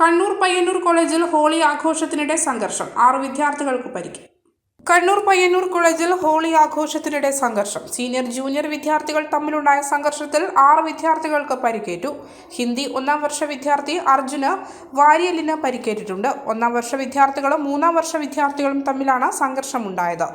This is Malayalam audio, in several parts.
കണ്ണൂർ പയ്യന്നൂർ കോളേജിൽ ഹോളി ആഘോഷത്തിനിടെ സംഘർഷം. ആറ് വിദ്യാർത്ഥികൾക്ക് പരിക്ക്. കണ്ണൂർ പയ്യന്നൂർ കോളേജിൽ ഹോളി ആഘോഷത്തിനിടെ സംഘർഷം. സീനിയർ ജൂനിയർ വിദ്യാർത്ഥികൾ തമ്മിലുണ്ടായ സംഘർഷത്തിൽ ആറ് വിദ്യാർത്ഥികൾക്ക് പരിക്കേറ്റു. ഹിന്ദി ഒന്നാം വർഷ വിദ്യാർത്ഥി അർജുന് വാരിയലിന് പരിക്കേറ്റിട്ടുണ്ട്. ഒന്നാം വർഷ വിദ്യാർത്ഥികളും മൂന്നാം വർഷ വിദ്യാർത്ഥികളും തമ്മിലാണ് സംഘർഷമുണ്ടായത്.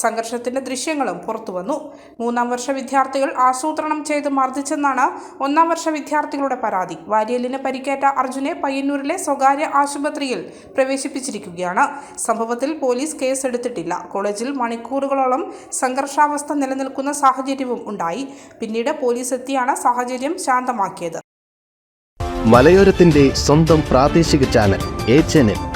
സംഘർഷത്തിന്റെ ദൃശ്യങ്ങളും പുറത്തുവന്നു മൂന്നാം വർഷ വിദ്യാർത്ഥികൾ ആസൂത്രണം ചെയ്ത് മർദ്ദിച്ചെന്നാണ് ഒന്നാം വർഷ വിദ്യാർത്ഥികളുടെ പരാതി. വാരിയലിന് പരിക്കേറ്റ അർജുനെ പയ്യന്നൂരിലെ സ്വകാര്യ ആശുപത്രിയിൽ പ്രവേശിപ്പിച്ചിരിക്കുകയാണ്. സംഭവത്തിൽ പോലീസ് കേസെടുത്തിട്ടില്ല. കോളേജിൽ മണിക്കൂറുകളോളം സംഘർഷാവസ്ഥ നിലനിൽക്കുന്ന സാഹചര്യവും ഉണ്ടായി. പിന്നീട് പോലീസ് എത്തിയാണ് സാഹചര്യം ശാന്തമാക്കിയത്. മലയോരത്തിന്റെ സ്വന്തം പ്രാദേശിക ചാനൽ ചാനൽ.